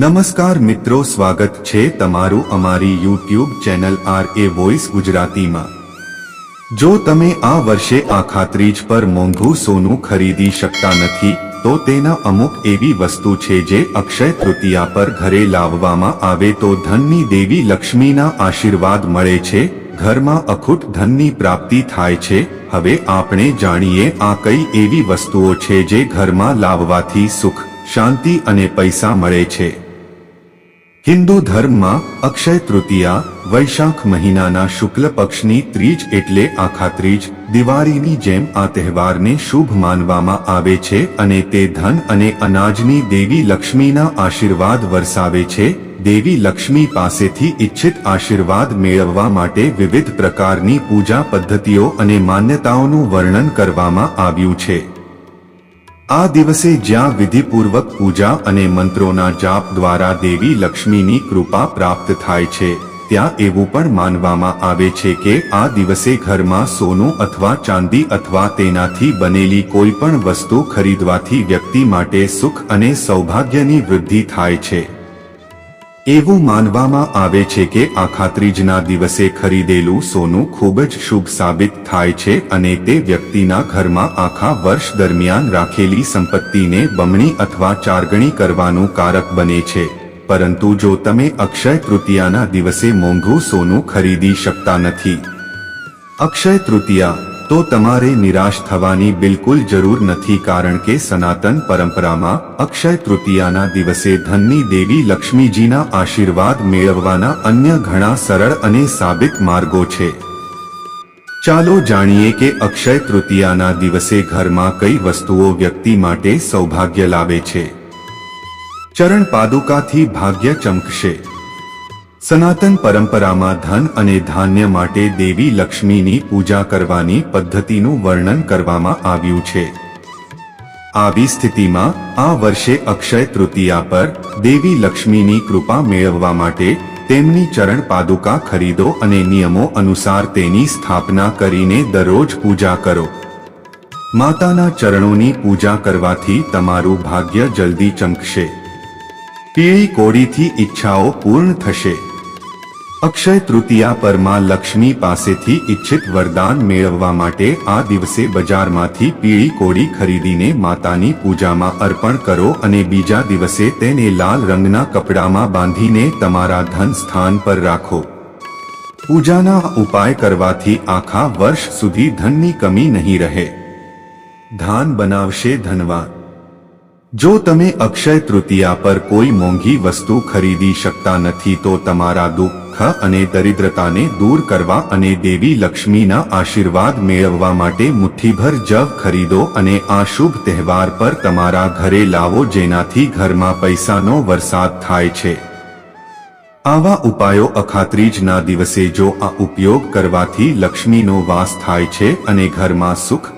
નમસ્કાર મિત્રો, સ્વાગત છે તમારું અમારી YouTube channel R A voice ગુજરાતીમાં. જો તમે આ વર્ષે આ ખાતરીજ પર મોંઘું સોનું ખરીદી શકતા નથી, તો તેના અમુક એવી વસ્તુ છે જે અક્ષય તૃતીયા પર ઘરે લાવવામાં આવે તો ધનની દેવી લક્ષ્મીના આશીર્વાદ મળે છે, ઘરમાં અખૂટ ધનની પ્રાપ્તિ થાય છે, હવે આપણે જાણીએ આ કઈ એવી વસ્તુઓ છે જે ઘરમાં લાવવાથી સુખ, શાંતિ અને પૈસા મળે છે. હિન્દુ ધર્મમાં અક્ષય તૃતીયા, વૈશાખ મહિનાના શુક્લ પક્ષની ત્રીજ એટલે આખા ત્રીજ, દિવાળીની જેમ આ તહેવારને શુભ માનવામાં આવે છે અને તે ધન અને અનાજની દેવી લક્ષ્મીના આશીર્વાદ વરસાવે છે. દેવી લક્ષ્મી પાસેથી ઈચ્છિત આશીર્વાદ મેળવવા માટે વિવિધ પ્રકારની પૂજા પદ્ધતિઓ અને માન્યતાઓનું વર્ણન કરવામાં આવ્યું છે. આ દિવસે જ્યાં વિધિપૂર્વક પૂજા અને મંત્રોના જાપ દ્વારા દેવી લક્ષ્મીની કૃપા પ્રાપ્ત થાય છે, ત્યાં એવું પણ માનવામાં આવે છે કે આ દિવસે ઘરમાં સોનું અથવા ચાંદી અથવા તેનાથી બનેલી કોઈ પણ વસ્તુ ખરીદવાથી વ્યક્તિ માટે સુખ અને સૌભાગ્યની વૃદ્ધિ થાય છે. એવું માનવામાં આવે છે કે આખા ત્રીજના દિવસે ખરીદેલું સોનું ખૂબ જ શુભ સાબિત થાય છે અને તે વ્યક્તિના ઘરમાં આખા વર્ષ દરમિયાન રાખેલી સંપત્તિને બમણી અથવા ચારગણી કરવાનું કારક બને છે. પરંતુ જો તમે અક્ષય તૃતીયાના દિવસે મોંઘું સોનું ખરીદી શકતા નથી. અક્ષય તૃતીયા તો તમારે નિરાશ થવાની બિલકુલ જરૂર નથી કારણ કે સનાતન પરંપરામાં અક્ષય તૃતીયાના દિવસે ધનની દેવી લક્ષ્મીજીના આશીર્વાદ મેળવવાના અન્ય ઘણા સરળ અને સાબિત માર્ગો છે. ચાલો જાણીએ કે અક્ષય તૃતીયાના દિવસે ઘરમાં કઈ વસ્તુઓ વ્યક્તિ માટે સૌભાગ્ય લાવે છે. ચરણ પાદુકાથી ભાગ્ય ચમકશે. સનાતન પરંપરામાં ધન અને ધાન્ય માટે દેવી લક્ષ્મીની પૂજા કરવાની પદ્ધતિનું વર્ણન કરવામાં આવ્યું છે. આવી સ્થિતિમાં, આ વર્ષે અક્ષય તૃતીયા પર, દેવી લક્ષ્મીની કૃપા મેળવવા માટે, તેમની ચરણ પાદુકા ખરીદો અને નિયમો અનુસાર તેની સ્થાપના કરીને દરરોજ પૂજા કરો. માતાના ચરણોની પૂજા કરવાથી તમારું ભાગ્ય જલ્દી ચમકશે. પીળી કોડીથી ઈચ્છાઓ પૂર્ણ થશે. અક્ષય તૃતીયા પરમાં લક્ષ્મી પાસેથી ઈચ્છિત વરદાન મેળવવા માટે આ દિવસે બજારમાંથી પીળી કોડી ખરીદીને માતાની પૂજામાં અર્પણ કરો અને બીજા દિવસે તેને લાલ રંગના કપડામાં બાંધીને તમારા ધન સ્થાન પર રાખો. પૂજાના ઉપાય કરવાથી આખા વર્ષ સુધી ધનની કમી નહીં રહે. ધાન બનાવશે ધનવાન. જો તમે અક્ષય તૃતીયા પર કોઈ મોંઘી વસ્તુ ખરીદી શકતા નથી તો તમારા દુઃખ અને દરિદ્રતાને દૂર કરવા અને દેવી લક્ષ્મીના આશીર્વાદ મેળવવા માટે મુઠ્ઠીભર જવ ખરીદો અને આ શુભ તહેવાર પર તમારા ઘરે લાવો જેનાથી ઘરમાં પૈસાનો વરસાદ થાય છે. આવા ઉપાયો અખાત્રીજના દિવસે જો આ ઉપયોગ કરવાથી લક્ષ્મીનો વાસ થાય છે અને ઘરમાં સુખ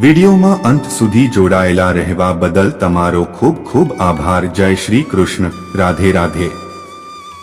વિડીયોમાં અંત સુધી જોડાયેલા રહેવા બદલ તમારો ખૂબ ખૂબ આભાર. જય શ્રી કૃષ્ણ. રાધે રાધે.